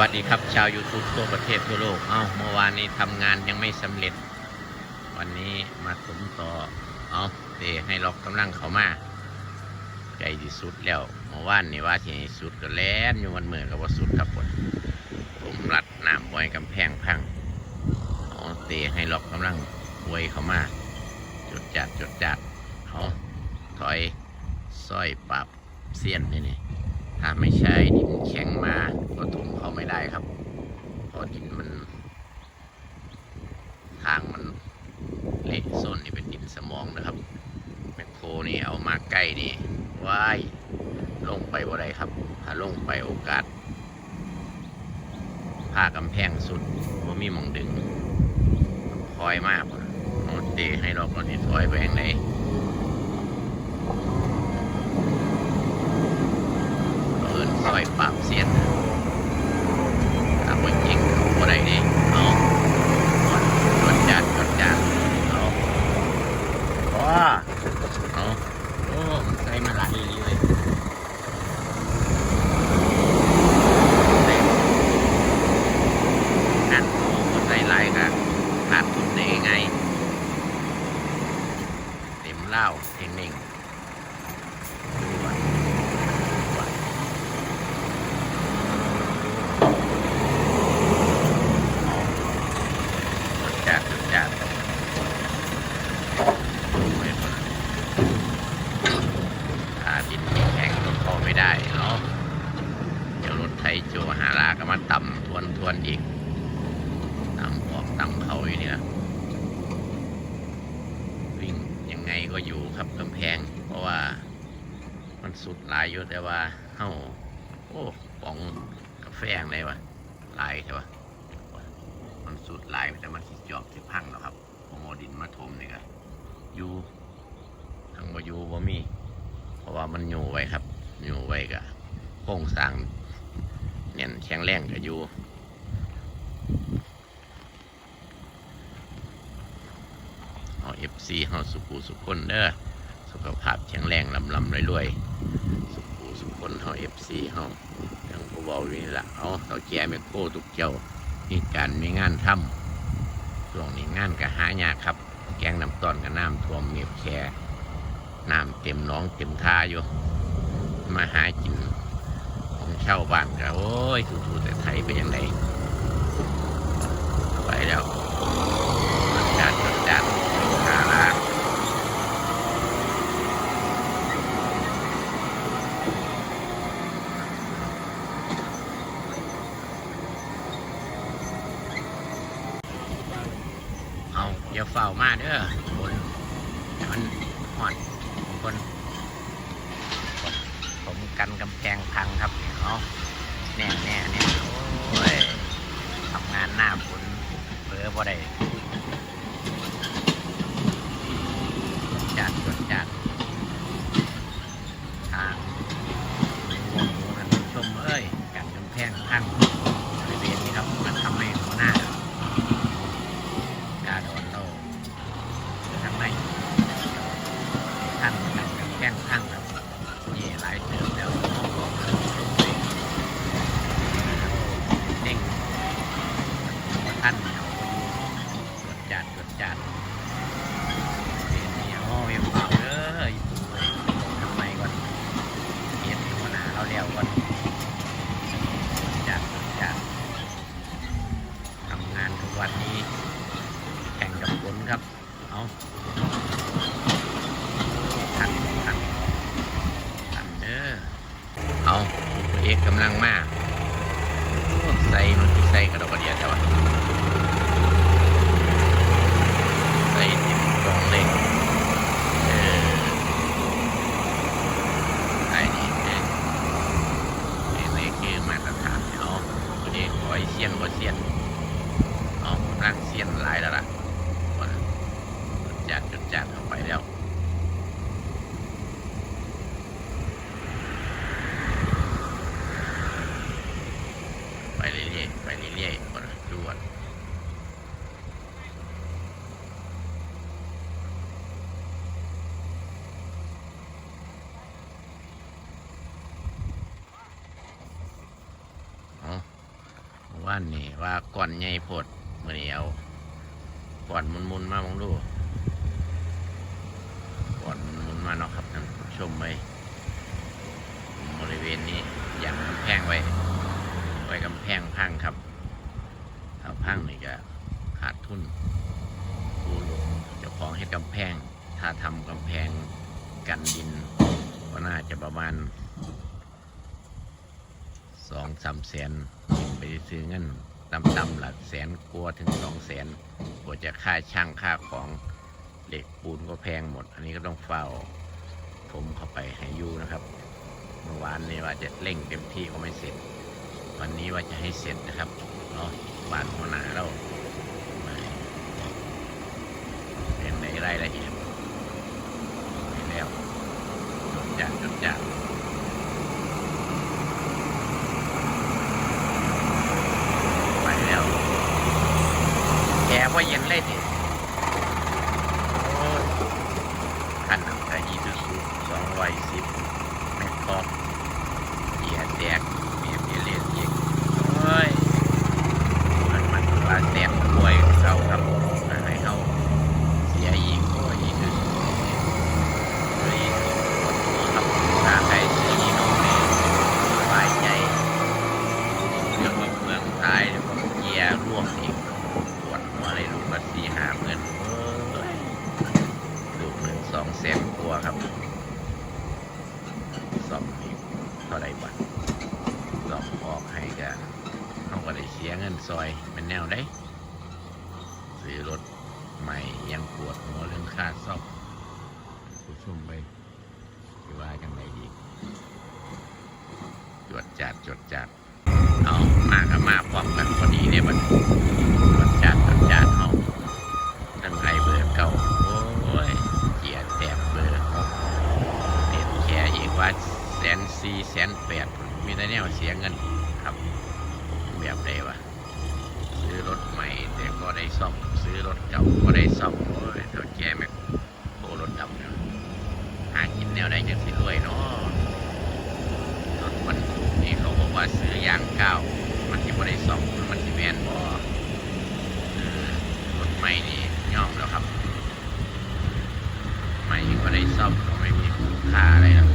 วัสดีครับ ชาว YouTube ทั่วประเทศทั่วโลก เอ้าเมื่อวานนี้ทำงานยังไม่สำเร็จ วันนี้มาสมต่อ เอาเตให้ล็อกกำลังเขามาใจที่สุดแล้วเมื่อวานนี่ว่าที่สุดก็แล่นอยู่วันเมื่อกับว่าสุดครับผมผมรัดน้ำไว้กำแพงพังเอาเตให้ล็อกกำลังไว้เขามาจดจัดจดจัดเอาถอยสร้อยปรับเสี้ยนนี่นี่ ถ้าไม่ใช่ดินแข็งมาก็ถมเขาไม่ได้ครับเพราะดินมัน ทางมันเละส้นนี่เป็นดินสมองนะครับแมคโครนี่เอามาใกล้นี่ว้ายลงไปบ่ได้ครับ ถ้าลงไปโอกาสผ้ากำแพงสุดว่ามีมองดึงคอยมากเอาเตะให้เราก่อนที่ถอยไปแห่งไหน เอินซอยปราบเสียนทำไว้จริงเขาบ่ได้นี่เอาจดจัดจดจัดเอาพอเอาโอ้มันใส่มาหลายอีหลีเลยใส่อันโอ้คนใส่หลายกันขาดทุนได้ไงเต็มเหล้าเท่งเน่งดูว่า จัดจัดไม่พอถ้าดินไม่แข็งก็เข้าไม่ได้เนาะเดี๋ยวรถไถโจหาลาก็มาต่ำทวนทว นอีกต่ำออกต่ำเขาอยู่นี่นะวิ่งยังไงก็อยู่ครับกำแพงเพราะว่า มันสุดหลายอยู่แต่ว่าเฮ้าโอ้ปองกาแฟอะไรวะหลายใช่ปะมันสุดหลายแต่มันสิจอบสิพังแล้วครับผมเอาดินมาถมนี่ก็อยู่ทางบอยู่บ่มี เพราะว่ามันอยู่ไว้ครับอยู่ไว้ก็โครงสร้างเนี่ยแข็งแรงก็อยู่เอาเอฟซีเฮาสุขุสุขคนเด้อ สุขภาพแข็งแรงลำลำรวยๆสุขุสุขคนเฮาเอฟซีเฮาอย่างผู้เบาอลนี่ละเอาเขาแก่แม่โคทุกเจ้ามีการมีงานทำช่วงนี้งานก็หายากครับ แกงน้ำต้นกับน้ำท่วมเมียบแค่น้ำเต็มหนองเต็มท่าอยู่มาหากินของเช่าบ้านก็โอ้ยถูๆแต่ไทยไปยังไงไปแล้วจัดจัดจัดหาลาเอาอย่าเฝ้ามาเด้อคนมันหอนคนผมกันกำแพงพังครับเนี่ยเอาแน่แน่แน่โอ้ยทำงานหน้าฝนเผลอบ่ได้จัดจดจัดทางหมูหมูท่านผู้ชมเอ้ยกันกำแพงพังบริเวณนี้ครับมันทำให้หัวหน้า กาโดนโลทำไมท่านกันกับแข้งข้างครับนี่หลายเติมแล้วห้องบอกเด้งว่า ท่านเอาไปดูตรวจจัดเกิดจัดเดี๋ยวนี้โอ้ยเปล่าเด้ออยู่ตรงไหนทำไมก่อนเห็นหัวหน้าเราเลี้ยวก่อนตรวจจัดตรวจจัดทำงานทุกวันนี้ แข่งกับฝนครับ เอาทันทันทันเด้อ เอาเอกกำลังมาโอ้ใส่มันที่ใส่กระดกกระเดียแต่ว่าใส่ติดกล่องเล็กเออใส่นี่เองนี่นี่คือมาตรฐานเอาเอกคอยเสียนก็เสียน เอากำลังเสียนหลายแล้วล่ะว่าจัดจดจัดเข้าไปแล้ว ไปเรื่อยๆไปเรื่อยๆคนดูก่อนว่านี่ว่าก่อนใหญ่พดเมื่อนี้เอาก่อนมุนๆมามองดูก่อนมุนๆมาเนาะครับท่านผู้ชมไว้บริเวณนี้อย่างกำแพงไว้ ไว้กำแพังครับถ้าพังนี่ก็ขาดทุนผู้เจ้าของให้กำแพง ถ้าทำกำแพงกันดิน ก็น่าจะประมาณสองสามแสนไปซื้อเงินต่ำๆหลักแสนกลัวถึงสองแสนกว่าจะค่าช่างค่าของเหล็กปูนก็แพงหมด อันนี้ก็ต้องเฝ้าผมเข้าไปให้ยูนะครับ เมื่อวานนี้ว่าจะเร่งเต็มที่ก็ไม่เสร็จ วันนี้ว่าจะให้เสร็จนะครับเนาะบานหัวหนาเรามาเป็นในรายละเอียดไปแล้วจดจัดจดจัดไปแล้วแกว่าเย็นเลยดิโอ้ยขันน้ำตายีดูสูสองร้อยสิบแมคคอกเหยียดแดกเมียเมียเลียนอีกโอ้ยมันมันว่าแดกป่วยเขาครับมาให้เขาเสียอีกโอ้ยยีดูสูเลยปวดหัวครับถ้าใครซื้อยีโน่เนี่ยสบายใจเรื่องว่าเมืองท้ายแล้วก็เกียร์ร่วมอีกปวดหัวเลยลูกละสี่ห้าหมื่นโอ้ยลูกหนึ่งสองแสนกว่าครับ ซ่อมอีกเท่าไรบ้างซ่อกออกให้กันเขาก็ได้เสียเงินซอยเป็นแนวได้ซื้อรถใหม่ยังปวดหัวเรื่องค่าซ่อมผู้ชมไปที่ว่าจังไรอีกจวดจัดจดจัดเอามากับมาพร้อมกันพอดีเนี่ยมันจวดจัดจดจัดเอาทั้งไอเบอร์เก่าโอ้ยเกียร์แตกเบอร์หก เด็ดแค่อีกว่าแสนสี่ แสนแปดมีแต่เนี่ยเสียเงินครับ แบบใดวะซื้อรถใหม่แต่ก็ได้ซ่อมซื้อรถเก่าก็ได้ซ่อมโอ้ยเท่าแก่แม็กโครถดำเนี่ยหากินแนวใดจังสิรวยเนาะรถบรรทุกนี่เขาบอกว่าซื้อยางเก้ามันที่บ่ได้ซ่อมมันที่แมนบ่เอรถใหม่นี่ย่อมแล้วครับใหม่ก็ได้ซ่อมก็ไม่มีคุณค่าอะไรหรอก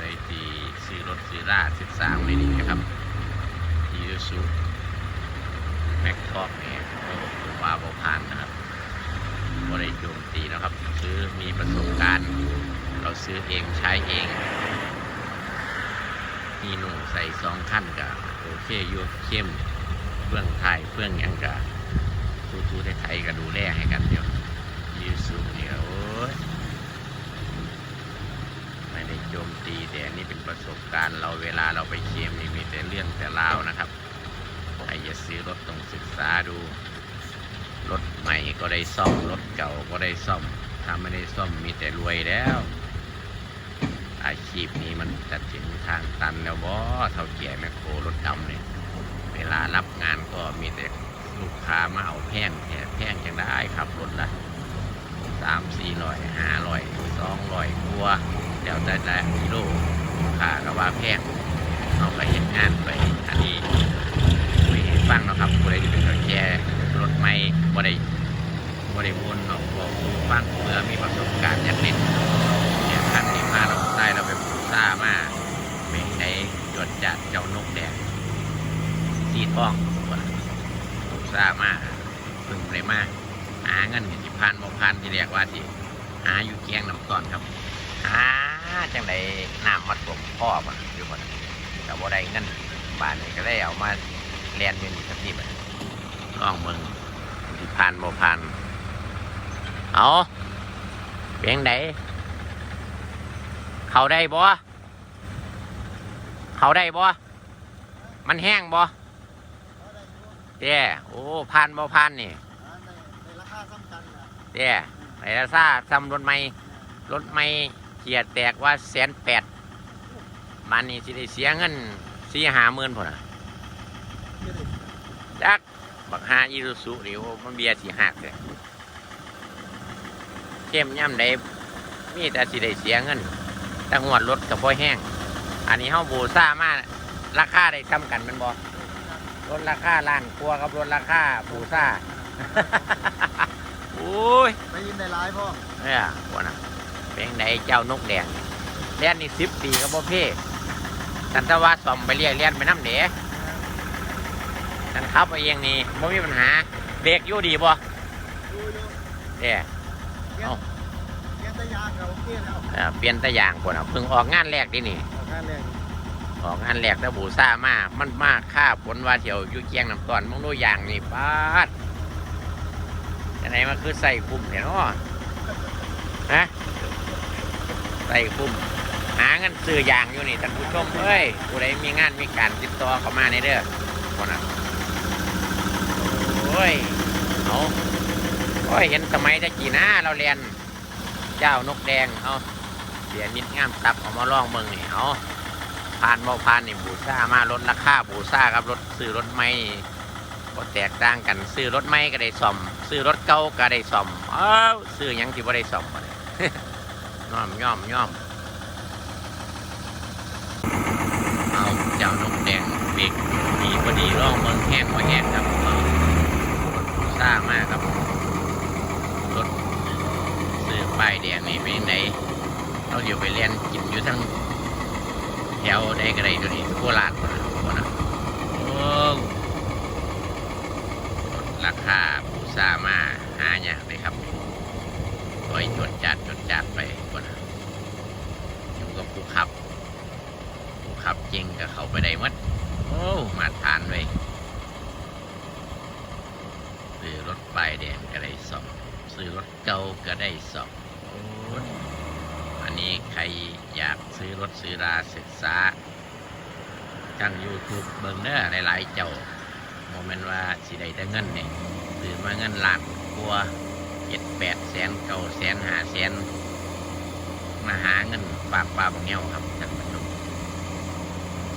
เลยที่ซื้อรถซื้อล่า สามไม่ดีนะครับยีซูแม็กท็อกเนี่ยโอ้ผมว่าบ่ผ่านนะครับบ่ได้โจมตีนะครับ ซื้อมีประสบการณ์ เราซื้อเองใช้เองมีหนูใส่สองขั้นกับโอเคยูเข้มเฟื่องไทยเฟื่องยังกับทูทูไทยก็ดูแลให้กันเดี๋ยวยูซูเนี่ย โยไม่ได้โจมตีแต่นี่เป็นประสบการณ์เราเวลาเราไปเคียมนี่มีแต่เรื่องแต่ราวนะครับใครจะซื้อรถต้องศึกษาดู รถใหม่ก็ได้ซ่อมรถเก่าก็ได้ซ่อม ถ้าไม่ได้ซ่อมมีแต่รวยแล้ว อาชีพนี้มันจะถึงทางตันแล้วบ่เท่าแก่แมคโครรถดำเนี่ยเวลารับงานก็มีแต่ลูกค้ามาเอาแพงแค่แพงจังได้ครับรถละสามสี่ร้อยห้าร้อยสองร้อยกลัวา เดี๋ยวแต่ละกิโลลูกค้าก็ว่าแพงเอาไปเห็นงานไปอันนี้ไม่เห็นฟังนะครับผู้ใดที่เป็นแค่รถไม่บ่ได้บ่ได้วนเนาะบอกฟังเพื่อมีประสบการณ์ยากเล่นเนี่ยคันนี้มาเราได้เราไปปูซ่ามาเป็นในจดจัดเจ้านกแดงสีทองคนสร้ามากพึ่งเลยมากหาเงินที่พันโมพันที่เรียกว่าที่หาอยู่แกงน้ำตอนครับหา จังไดน้ำมาถ่วมพ่อมันอยู่คนแต่ว่าได้เงินบ้านนี่ก็ได้เอามาเรียนอยู่นี่สักทีบัดลองมึงที่พันโมพันเอาเพียงไดเขาได้บ่เขาได้บ่มันแห้งบ่เด้โอ้พันบ่พันนี่ในราคาสำคัญนะเด้ไอ้ละซ่าซ้ำรถไม่รถไม่ เกียร์แตกว่าแสนแปดมันนี่สิได้เสียเงินสี่หาหมื่นพุ่นน่ะจักบักหาอีรุสุเดี๋ยวมันเบียร์สี่หักเลยเข้มย่ำได้มีแต่สิได้เสียเงินแต่หัวดรถกับพ่อแห้ง อันนี้เฮาบูซ่ามากราคาได้ซ้ำกันแมันบ่ลดราคาล้านกลัวกับลดราคาปูซ่าโอ้ยไม่ยินในร้ายพ่อเนี่ยว่าน่ะ เป็นไงเจ้านกแดงเลี้ยนนี่สิบปีก็บ่เพ่กันตะว่าซ่อมไปเรียกเลี้ยนไปน้ำเด๋กันขับไปเองนี่บ่มีปัญหาเบรกอยู่ดีบ่ดูดูเด้เอ้าเลี้ยงตะยางเราโอเคแล้วเอ่อเปลี่ยนแตะยางพุ่นน่ะเพิ่งออกงานแรกดินี่ออกงานแรงออกงานแรกแล้วบูซ่ามามันมาค่าผลว่าเที่ยวอยู่เกียงน้ำตอนมึงดูอย่างนี่ปาดจะไหนมันคือใส่คุ้มเนี่ยเนาะฮะ ใส่คุ้มหาเงินซื้อยางอยู่นี่ท่านผู้ชมเอ้ยผู้ใดมีงานมีการติดต่อเข้ามาในเด้อคนนั้นโอ้ยเอาโอ้ยเห็นสมัยตะกี้นะเราเรียนเจ้านกแดงเอาเสียนิดงามตับเอามาลองเมืองนี่เอาผ่านบ่ผ่านนี่บูซ่ามาลดราคาบูซ่าครับรถซื้อรถไม่ก็แตกต่างกันซื้อรถไม่ก็ได้ซ่อม ซื้อรถเก่าก็ได้ซ่อม เอ้าซื้อยังที่บ่าได้ซ่อม ย่อมย่อมย่อมเอาเจ้านกแดงเบรกดีพอดีร่องเมืองแห้งพอแห้งครับเอารถผู้ซ่ามากครับรถซื้อป้ายแดงนี่เป็นไหนเราเดี๋ยวไปเรียนกินอยู่ทั้งแถวใดก็ได้ตัวนี้โคราชนะโคนะโอ้ราคาผู้ซ่ามาหาอย่างเลยครับคอยจดจัดจดจัดไป กับผู้ขับผู้ขับจริงก็เขาไปได้หมัดโอ้มาทานไว้ซื้อรถป้ายแดงก็ได้สองซื้อรถเก่าก็ได้สองโอ้ยอันนี้ใครอยากซื้อรถซื้อราศึกษาทาง YouTube เบิ่งเด้อหลายๆเจ้าโมเมนว่าสิได้แต่เงินเนี่ยซื้อมาเงินล้านกลัวเจ็ดแปดแสนเก้าแสนห้าแสน มาหาเงินปากปลาบางแงี้ยวครับท่านผู้ชม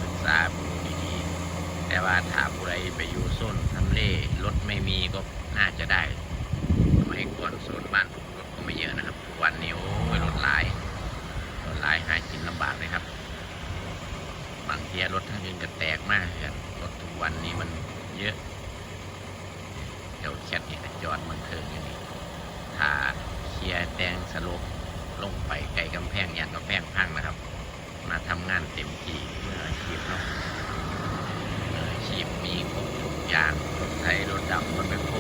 ศึกษาดูดีๆแต่ว่าถ้าผู้ใดไปอยู่โซนทำเลรถไม่มีก็น่าจะได้สมัยก่อนโซนบ้านผมรถก็ไม่เยอะนะครับทุกวันนี้โอ้ยรถหลายรถหลายหากินลำบากเลยครับ บางทีรถทั้งอื่นก็แตกมากครับรถทุกวันนี้มันเยอะเดี๋ยวแคทนี่ก็จอดมันเทิงอย่างนี้ถ้าเคลียร์แดงสลบลงไปไกลกำแพงยันกำแพงพังนะครับ มาทำงานเต็มที่เมื่ออาชีพเนาะเมื่ออาชีพมีครบทุกอย่างรถไถรถดำรถแมคโคร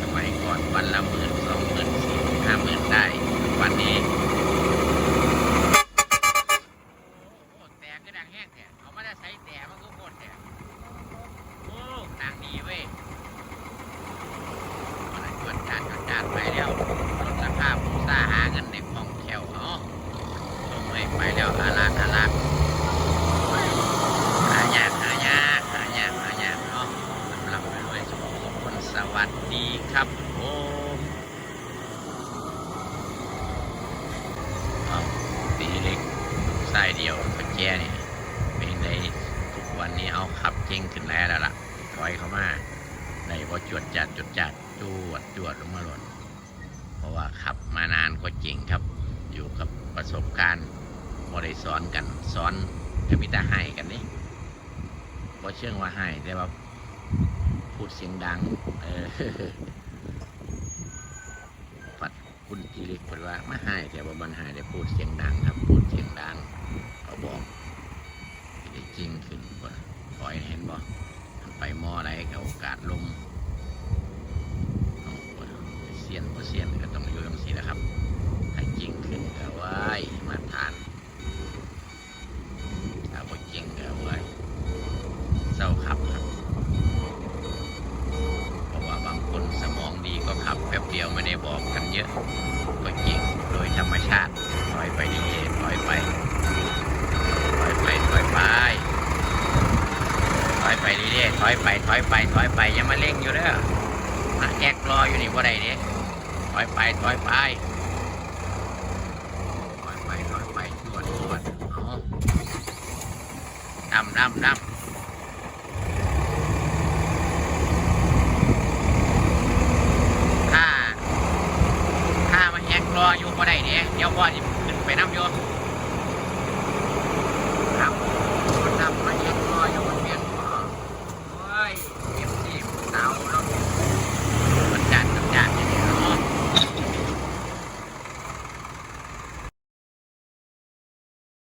สมัยก่อน วันละหมื่นสองหมื่นสี่ห้าหมื่นได้วันนี้โอ้แต่ก็ดังแห้งแท้เอามาได้ใช้แต่มันก็โคตรแท้โอ้ดังดีเว้ยมันจวดจานจวดจานไปแล้วลดราคาผู้ซ่าหาเงินในคล่องแคล่วเนาะลงไปไปแล้วอาลากอาลากหายากหายากหายากหายากเนาะสำหรับไปด้วยสุขคนสวัสดีครับ ผมเอตีเล็กสายเดียวก็แจ้นี่เป็นในทุกวันนี้เอาขับเก่งขึ้นแล้วล่ะถอยเข้ามาในพอจวดจัดจวดจัดจวดจวดลงมาหล่นเพราะว่าขับมานานก็เก่งครับ อยู่กับประสบการณ์บ่ได้สอนกันสอนก็มีแต่ให้กันนี่บ่เชื่องว่าให้แต่ว่าพูดเสียงดัง เออ คุณทีเล็กเพิ่นว่ามาให้แต่ว่ามันให้ได้พูดเสียงดังครับ พูดเสียงดังเขาบอกได้จริงขึ้นบ่ปล่อยเห็นบ่มันไปมออะไรกับโอกาสลมเสียนบ่เสียนก็ต้องอยู่ตรงสีนะครับถ้าจริงขึ้นก็ไว้มาทานถ้าบ่จริงก็ไว้เศร้าครับ เพราะว่าบางคนสมองดีก็ขับแป๊บเดียวไม่ได้บอกกันเยอะ ก็จริงโดยธรรมชาติถอยไปดีๆถอยไปถอยไปถอยไปถอยไปดีๆถอยไปถอยไปถอยไปอย่ามาเร่งอยู่เด้อมาแอกรออยู่นี่บ่ได้เด้ ถอยไปถอยไปถอยไปถอยไปชวดชวดเอานำนำนำถ้าถ้ามันแฮกรออยู่ก็ได้เนี่ยเดี๋ยวพ่อจะขึ้นไปน้ำโยู่